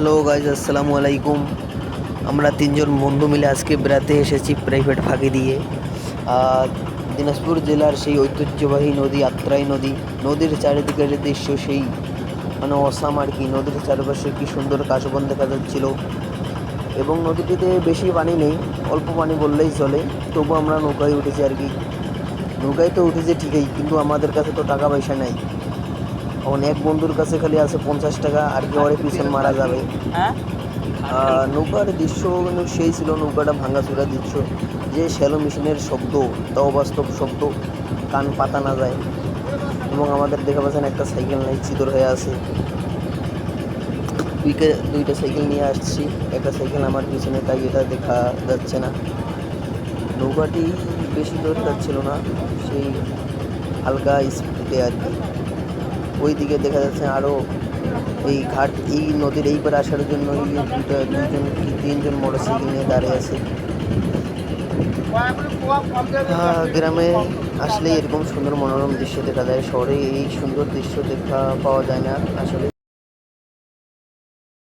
Hello guys আসসালামু আলাইকুম আমরা তিনজন বন্ধু মিলে আজকে বেড়াতে এসেছি প্রাইভেট ফাঁকি দিয়ে। দিনাজপুর জেলার সেই ঐতিহ্যবাহী নদী, আত্রাই নদী। নদীর চারিদিকের দৃশ্য সেই মানে অসাম আর কি। নদীর চারপাশে কি সুন্দর কাশবন দেখা যাচ্ছিল। এবং নদীটিতে বেশি পানি নেই, অল্প পানি বললেই চলে। তবু আমরা নৌকায় উঠেছি আর কি। নৌকায় তো উঠেছি ঠিকই, কিন্তু আমাদের কাছে তো টাকা পয়সা নাই। এখন এক বন্ধুর কাছে খালি আছে পঞ্চাশ টাকা আর কেউ আরে পিছন মারা যাবে। হ্যাঁ? নৌকার দৃশ্য কিন্তু সেই ছিল নৌকাটা ভাঙাচুরা দৃশ্য। যে শ্যালো মেশিনের শব্দ তা অবাস্তব শব্দ কান পাতা না যায়। এবং আমাদের দেখা পাচ্ছেন একটা সাইকেল নাই চিতর হয়ে আছে। দুইকে দুইটা সাইকেল নিয়ে আসছি। একটা সাইকেল আমার পিছনে তাই এটা দেখা যাচ্ছে না। নৌকাটি বেশি দূর যাচ্ছিল না সেই হালকা স্পিডে আর কি। ওই দিকে দেখা যাচ্ছে আরও এই ঘাট, এই নদীর এই পারে আসার জন্য দুইজন কি তিনজন মোটর সাইকেল নিয়ে দাঁড়িয়ে আছে। গ্রামে আসলে এরকম সুন্দর মনোরম দৃশ্য দেখা যায়। শহরে এই সুন্দর দৃশ্য দেখা পাওয়া যায় না, আসলে।